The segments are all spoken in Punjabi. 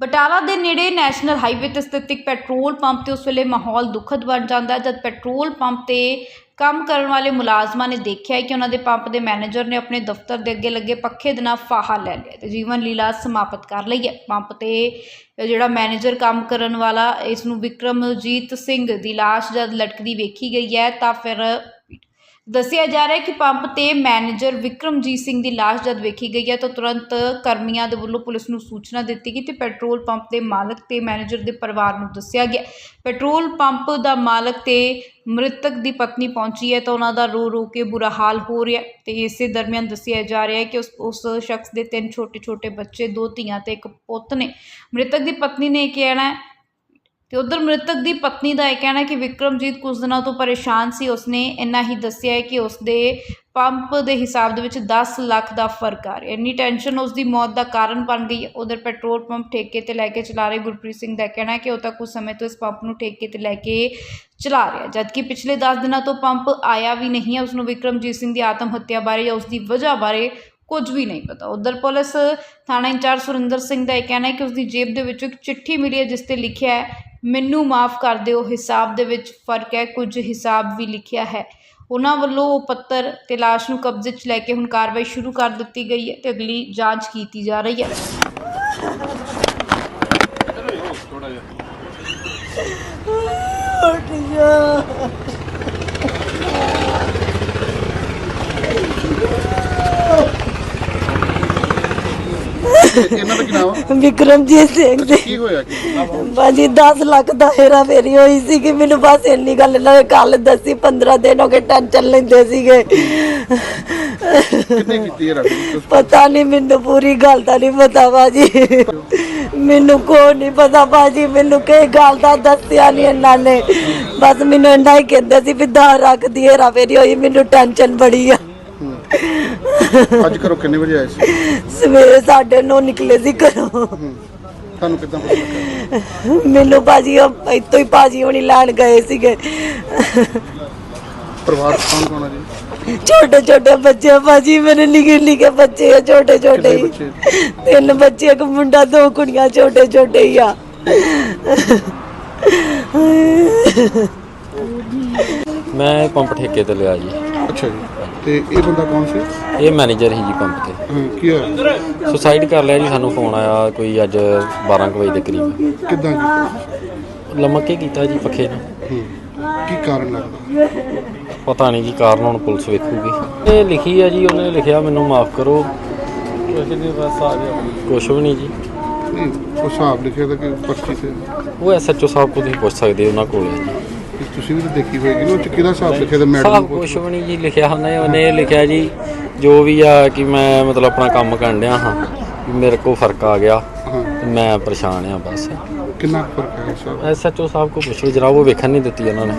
ਬਟਾਲਾ ਦੇ ਨੇੜੇ ਨੈਸ਼ਨਲ ਹਾਈਵੇ ਤੇ ਸਥਿਤ ਇੱਕ ਪੈਟਰੋਲ ਪੰਪ ਤੇ ਉਸ ਵੇਲੇ ਮਾਹੌਲ ਦੁਖਦ ਬਣ ਜਾਂਦਾ ਹੈ, ਜਦ ਪੈਟਰੋਲ ਪੰਪ ਤੇ ਕੰਮ ਕਰਨ ਵਾਲੇ ਮੁਲਾਜ਼ਮਾਂ ਨੇ ਦੇਖਿਆ ਕਿ ਉਹਨਾਂ ਦੇ ਪੰਪ ਦੇ ਮੈਨੇਜਰ ਨੇ ਆਪਣੇ ਦਫ਼ਤਰ ਦੇ ਅੱਗੇ ਲੱਗੇ ਪੱਖੇ ਦੇ ਨਾਲ ਫਾਹਾ ਲੈ ਲਿਆ ਤੇ ਜੀਵਨ ਲੀਲਾ ਸਮਾਪਤ ਕਰ ਲਈ ਹੈ। ਪੰਪ ਤੇ ਜਿਹੜਾ ਮੈਨੇਜਰ ਕੰਮ ਕਰਨ ਵਾਲਾ, ਇਸ ਨੂੰ ਵਿਕਰਮਜੀਤ ਸਿੰਘ ਦੀ ਲਾਸ਼ ਜਦ ਲਟਕਦੀ ਵੇਖੀ ਗਈ ਹੈ ਤਾਂ ਫਿਰ ਦੱਸਿਆ ਜਾ ਰਿਹਾ ਹੈ ਕਿ ਪੰਪ ਤੇ ਮੈਨੇਜਰ ਵਿਕਰਮਜੀਤ ਸਿੰਘ ਦੀ ਲਾਸ਼ ਜਦ ਵੇਖੀ ਗਈ ਹੈ ਤਾਂ ਤੁਰੰਤ ਕਰਮੀਆਂ ਦੇ ਵੱਲੋਂ ਪੁਲਿਸ ਨੂੰ ਸੂਚਨਾ ਦਿੱਤੀ ਗਈ ਤੇ ਪੈਟਰੋਲ ਪੰਪ ਦੇ ਮਾਲਕ ਤੇ ਮੈਨੇਜਰ ਦੇ ਪਰਿਵਾਰ ਨੂੰ ਦੱਸਿਆ ਗਿਆ। ਪੈਟਰੋਲ ਪੰਪ ਦਾ ਮਾਲਕ ਤੇ ਮ੍ਰਿਤਕ ਦੀ ਪਤਨੀ ਪਹੁੰਚੀ ਹੈ ਤਾਂ ਉਹਨਾਂ ਦਾ ਰੋ ਰੋ ਕੇ ਬੁਰਾ ਹਾਲ ਹੋ ਰਿਹਾ ਹੈ ਤੇ ਇਸੇ ਦਰਮਿਆਨ ਦੱਸਿਆ ਜਾ ਰਿਹਾ ਹੈ ਕਿ ਉਸ ਉਸ ਸ਼ਖਸ ਦੇ ਤਿੰਨ ਛੋਟੇ ਛੋਟੇ ਬੱਚੇ, ਦੋ ਧੀਆਂ ਤੇ ਇੱਕ ਪੁੱਤ ਨੇ। ਮ੍ਰਿਤਕ ਦੀ ਪਤਨੀ ਨੇ ਇਹ ਕਹਿਣਾ ਤੇ ਉਧਰ ਮ੍ਰਿਤਕ ਦੀ ਪਤਨੀ ਦਾ ਇਹ ਕਹਿਣਾ ਹੈ ਕਿ ਵਿਕਰਮਜੀਤ ਕੁਝ ਦਿਨਾਂ ਤੋਂ ਪਰੇਸ਼ਾਨ ਸੀ। ਉਸਨੇ ਇੰਨਾ ਹੀ ਦੱਸਿਆ ਹੈ ਕਿ ਉਸਦੇ ਪੰਪ ਦੇ ਹਿਸਾਬ ਦੇ ਵਿੱਚ 10 ਲੱਖ ਦਾ ਫ਼ਰਕ ਆ ਰਿਹਾ। ਇੰਨੀ ਟੈਨਸ਼ਨ ਉਸ ਦੀ ਮੌਤ ਦਾ ਕਾਰਨ ਬਣ ਗਈ। ਹੈ ਉਧਰ ਪੈਟਰੋਲ ਪੰਪ ਠੇਕੇ ਤੇ ਲੈ ਕੇ ਚਲਾ ਰਹੇ ਗੁਰਪ੍ਰੀਤ ਸਿੰਘ ਦਾ ਕਹਿਣਾ ਹੈ ਕਿ ਉਹ ਤਾਂ ਕੁਝ ਸਮੇਂ ਤੋਂ ਇਸ ਪੰਪ ਨੂੰ ਠੇਕੇ ਤੇ ਲੈ ਕੇ ਚਲਾ ਰਿਹਾ ਜਦਕਿ ਪਿਛਲੇ 10 ਦਿਨਾਂ ਤੋਂ ਪੰਪ ਆਇਆ ਵੀ ਨਹੀਂ ਹੈ ਉਸ ਨੂੰ ਵਿਕਰਮਜੀਤ ਸਿੰਘ ਦੀ ਆਤਮ ਹੱਤਿਆ ਬਾਰੇ ਜਾਂ ਉਸ ਦੀ ਵਜ੍ਹਾ ਬਾਰੇ ਕੁਝ ਵੀ ਨਹੀਂ ਪਤਾ। ਉਧਰ ਪੁਲਿਸ ਥਾਣਾ ਇੰਚਾਰਜ ਸੁਰਿੰਦਰ ਸਿੰਘ ਦਾ ਇਹ ਕਹਿਣਾ ਹੈ ਕਿ ਉਸ ਦੀ ਜੇਬ ਦੇ ਵਿੱਚੋਂ ਇੱਕ ਚਿੱਠੀ ਮਿਲੀ ਹੈ, ਜਿਸ ਤੇ ਲਿਖਿਆ ਹੈ ਮੈਨੂੰ ਮਾਫ ਕਰ ਦਿਓ ਹਿਸਾਬ ਦੇ ਵਿੱਚ ਫ਼ਰਕ ਹੈ ਕੁਝ ਹਿਸਾਬ ਵੀ ਲਿਖਿਆ ਹੈ। ਉਹਨਾਂ ਵੱਲੋਂ ਉਹ ਪੱਤਰ ਤੇ ਲਾਸ਼ ਨੂੰ ਕਬਜ਼ੇ 'ਚ ਲੈ ਕੇ ਹੁਣ ਕਾਰਵਾਈ ਸ਼ੁਰੂ ਕਰ ਦਿੱਤੀ ਗਈ ਹੈ ਤੇ ਅਗਲੀ ਜਾਂਚ ਕੀਤੀ ਜਾ ਰਹੀ ਹੈ। ਇਹਨਾਂ ਦਾ ਕੀ ਨਾਮ ਆ? ਵਿਕਰਮਜੀਤ ਸਿੰਘ ਦੇ ਕੀ ਹੋਇਆ ਕੀ? ਬਾਜੀ 10 ਲੱਖ ਦਾ ਹੇਰਾ ਫੇਰੀ ਹੋਈ ਸੀ ਕਿ ਮੈਨੂੰ ਬਸ ਇੰਨੀ ਗੱਲ ਨੇ ਕੱਲ ਦੱਸੀ 15 ਦਿਨ ਹੋ ਗਏ ਟੈਨਸ਼ਨ ਲੈਂਦੇ ਸੀਗੇ। ਕਿੰਨੇ ਕੀਤੀ ਹੈ ਰੱਬ ਪਤਾ ਨਹੀਂ ਮੈਨੂੰ ਪੂਰੀ ਗੱਲ ਦਾ ਨਹੀਂ ਪਤਾ ਬਾਜੀ ਮੈਨੂੰ ਕੋਈ ਨਹੀਂ ਪਤਾ ਬਾਜੀ ਮੈਨੂੰ ਕਈ ਗੱਲ ਦਾ ਦੱਸਿਆ ਨਹੀਂ ਇਹਨਾਂ ਨੇ। ਬਸ ਮੈਨੂੰ ਇੰਨਾ ਹੀ ਕਹਿੰਦੇ ਸੀ ਵੀ ਦਾ ਰੱਖਦੀ ਹੇਰਾ ਫੇਰੀ ਹੋਈ ਮੈਨੂੰ ਟੈਨਸ਼ਨ ਬੜੀ ਆ। ਅੱਜ ਕਰੋ ਕਿੰਨੇ ਵਜੇ ਆਏ ਸੀ? ਸਵੇਰੇ ਸਾਡੇ ਨੌ ਨਿਕਲੇ ਸੀ ਘਰੋਂ। ਤੁਹਾਨੂੰ ਕਿੱਦਾਂ ਪਤਾ ਲੱਗਾ? ਮੈਨੂੰ ਬਾਜੀ ਉਹ ਇੱਥੋਂ ਹੀ ਬਾਜੀ ਹੋਣੀ ਲੈਣ ਗਏ ਸੀਗੇ। ਪਰਿਵਾਰ 'ਚ ਕੌਣ ਕੌਣ ਆ ਜੀ? ਛੋਟੇ ਛੋਟੇ ਬੱਚੇ ਆ ਬਾਜੀ ਮੇਰੇ ਨਿੱਕੇ ਨਿੱਕੇ ਬੱਚੇ ਆ ਛੋਟੇ ਛੋਟੇ ਹੀ। ਤਿੰਨ ਬੱਚੇ ਇੱਕ ਮੁੰਡਾ ਦੋ ਕੁੜੀਆਂ ਛੋਟੇ ਛੋਟੇ ਹੀ ਆ। ਮੈਂ ਪੰਪ ਠੇਕੇ ਤੇ ਲਿਆ ਜੀ। ਅੱਛਾ ਜੀ। ਤੇ ਇਹ ਬੰਦਾ ਕੌਣ ਸੀ? ਇਹ ਮੈਨੇਜਰ ਸੀ ਜੀ ਪੰਪ ਤੇ। ਹਾਂ ਕੀ ਹੋਇਆ? ਸੁਸਾਈਡ ਕਰ ਲਿਆ ਜੀ ਸਾਨੂੰ ਫੋਨ ਆਇਆ ਕੋਈ ਅੱਜ 12 ਕੁ ਵਜੇ ਦੇ ਕਰੀਬ। ਕਿੱਦਾਂ ਕੀਤਾ? ਲਮਕ ਕੇ ਕੀਤਾ ਜੀ ਪੱਖੇ ਨੂੰ। ਹੂੰ ਕੀ ਕਾਰਨ ਲੱਗਦਾ? ਪਤਾ ਨਹੀਂ ਜੀ ਕਾਰਨ ਹੁਣ ਪੁਲਿਸ ਵੇਖੂਗੀ। ਇਹ ਲਿਖੀ ਹੈ ਜੀ ਉਹਨੇ ਲਿਖਿਆ ਮੈਨੂੰ ਮਾਫ ਕਰੋ। ਆ ਕੁਝ ਵੀ ਨਹੀਂ ਜੀ। ਨਹੀਂ ਉਹ ਹਿਸਾਬ ਲਿਖਿਆ ਤਾਂ ਕਿ ਪਰਚੀ ਤੇ ਉਹ ਐਸਐਚਓ ਸਾਹਿਬ ਕੋਲ ਤੁਸੀਂ ਪੁੱਛ ਸਕਦੇ ਹੋ ਉਹਨਾਂ ਕੋਲ ਹੈ ਜੀ। ਤੁਸੀਂ ਵੀ ਤਾਂ ਦੇਖੀ ਹੋਏਗੀ ਨਾ ਉਹ ਚ ਕਿਹਦਾ ਹਿਸਾਬ ਲਿਖਿਆ ਤਾਂ ਮੈਡਮ ਸਾਹਿਬ ਕੁਝ ਵੀ ਨਹੀਂ ਜੀ ਲਿਖਿਆ ਉਹਨੇ ਉਹਨੇ ਇਹ ਲਿਖਿਆ ਜੀ ਜੋ ਵੀ ਆ ਕਿ ਮੈਂ ਮਤਲਬ ਆਪਣਾ ਕੰਮ ਕਰਨ ਡਿਆ ਹਾਂ ਵੀ ਮੇਰੇ ਕੋਲ ਫ਼ਰਕ ਆ ਗਿਆ ਹਾਂ। ਤੇ ਮੈਂ ਪਰੇਸ਼ਾਨ ਆ ਬਸ। ਕਿੰਨਾ ਕੁ ਫ਼ਰਕ ਹੈ ਹਿਸਾਬ ਐਸਐਚਓ ਸਾਹਿਬ ਕੋਲ ਪੁੱਛੋ ਜਰਾ ਉਹ ਵੇਖਣ ਨਹੀਂ ਦਿੱਤੀ ਉਹਨਾਂ ਨੇ।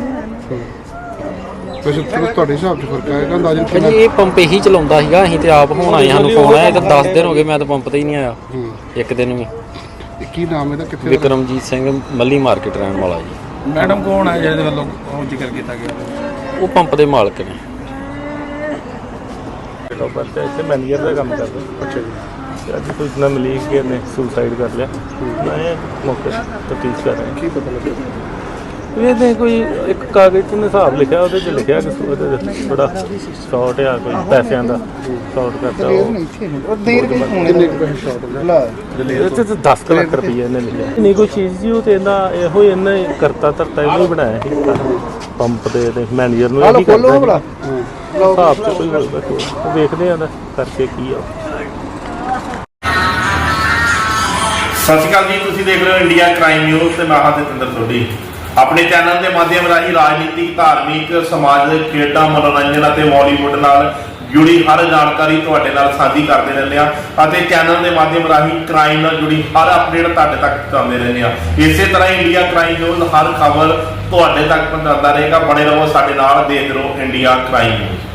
ਵੈਸੇ ਤੁਹਾਡੇ ਹਿਸਾਬ 'ਚ ਫ਼ਰਕ ਆਏਗਾ ਅੰਦਾਜ਼ਨ ਕਿੰਨਾ ਭਾਜੀ ਇਹ ਪੰਪ ਇਹੀ ਚਲਾਉਂਦਾ ਸੀਗਾ ਅਸੀਂ ਤੇ ਆਪ ਹੁਣ ਆਏ ਸਾਨੂੰ ਫੋਨ ਆਇਆ ਤੇ 10 ਦਿਨ ਹੋ ਗਏ ਮੈਂ ਤਾਂ ਪੰਪ ਤੇ ਹੀ ਨਹੀਂ ਆਇਆ ਹੂੰ। ਇੱਕ ਦਿਨ ਵੀ। ਇਹ ਕੀ ਨਾਮ ਇਹਦਾ ਕਿੱਥੇ ਦਾ? ਵਿਕਰਮਜੀਤ ਸਿੰਘ ਮੱਲੀ ਮਾਰਕੀਟ ਰਹਿਣ ਵਾਲਾ ਜੀ। ਮੈਡਮ ਕੌਣ ਹੈ ਜਿਹਦੇ ਵੱਲੋਂ ਉਹ ਜ਼ਿਕਰ ਕੀਤਾ ਗਿਆ? ਉਹ ਪੰਪ ਦੇ ਮਾਲਕ ਨੇ। ਟੋਪਰ ਤੇ ਇੱਥੇ ਮੈਨੇਜਰ ਦਾ ਕੰਮ ਕਰਦਾ। ਅੱਛਾ ਜੀ। ਤੇ ਅੱਜ ਸੂਚਨਾ ਮਿਲੀ ਕਿ ਇਹਨੇ ਸੁਸਾਈਡ ਕਰ ਲਿਆ। ਮੈਂ ਮੌਕੇ ਤਫਤੀਸ਼ ਕਰ ਰਿਹਾ। ਕੀ ਪਤਾ ਲੱਗਾ ਇਹਦੇ ਕੋਈ ਇੱਕ ਕਾਗਜ਼ 'ਚ ਹਿਸਾਬ ਲਿਖਿਆ ਉਹਦੇ 'ਚ ਲਿਖਿਆ ਕਿ ਉਹਦੇ ਥੋੜਾ ਸ਼ਾਰਟ ਆ ਕੋਈ ਪੈਸਿਆਂ ਦਾ ਸ਼ਾਰਟ ਕਰਤਾ ਉਹ। ਕਿੰਨੇ ਕੁ ਪੈਸੇ ਸ਼ਾਰਟ ਹੋ ਗਏ ਇਹਦੇ 'ਚ 10 ਕੁ ਲੱਖ ਰੁਪਏ ਇਹਨੇ ਲਿਖਿਆ। ਨਹੀਂ ਕੋਈ ਚੀਜ਼ ਜੀ ਉਹ ਤੇ ਇਹਦਾ ਇਹੋ ਹੀ ਇਹਨੇ ਕਰਤਾ ਧਰਤਾ ਇਹਨੇ ਹੀ ਬਣਾਇਆ ਸੀ। ਪੰਪ ਦੇ ਤੇ ਮੈਨੇਜਰ ਨੂੰ ਇਹੀ ਕਰਦਾ ਸੀ। ਹਿਸਾਬ 'ਚ ਕੋਈ। ਉਹ ਵੇਖਦੇ ਆਂ ਦਾ ਕਰਕੇ ਕੀ ਆ। ਸਤਿ ਸ਼੍ਰੀ ਅਕਾਲ ਜੀ ਤੁਸੀਂ ਦੇਖ ਰਹੇ ਹੋ ਇੰਡੀਆ ਕ੍ਰਾਈਮ ਨਿਊਜ਼ ਤੇ ਮੈਂ ਹਾਂ ਜਤਿੰਦਰ ਸੋਢੀ। ਆਪਣੇ ਚੈਨਲ ਦੇ ਮਾਧਿਅਮ ਰਾਹੀਂ ਰਾਜਨੀਤਿਕ, ਧਾਰਮਿਕ ਸਮਾਜਿਕ ਖੇਡਾਂ, ਮਨੋਰੰਜਨ ਅਤੇ ਬਾਲੀਵੁੱਡ ਨਾਲ ਜੁੜੀ ਹਰ ਜਾਣਕਾਰੀ ਤੁਹਾਡੇ ਨਾਲ ਸਾਂਝੀ ਕਰਦੇ ਰਹਿੰਦੇ ਆ ਅਤੇ ਚੈਨਲ ਦੇ ਮਾਧਿਅਮ ਰਾਹੀਂ ਕ੍ਰਾਈਮ ਨਾਲ ਜੁੜੀ ਹਰ ਅਪਡੇਟ ਤੁਹਾਡੇ ਤੱਕ ਪਹੁੰਚਾਉਂਦੇ ਰਹਿੰਦੇ ਆ ਇਸੇ ਤਰ੍ਹਾਂ ਇੰਡੀਆ ਕ੍ਰਾਈਮ ਨਿਊਜ਼ ਹਰ ਖਬਰ ਤੁਹਾਡੇ ਤੱਕ ਪਹੁੰਚਾਉਂਦਾ ਰਹੇਗਾ। ਬਣੇ ਰਹੋ ਸਾਡੇ ਨਾਲ, ਦੇਖਦੇ ਰਹੋ ਇੰਡੀਆ ਕ੍ਰਾਈਮ ਨਿਊਜ਼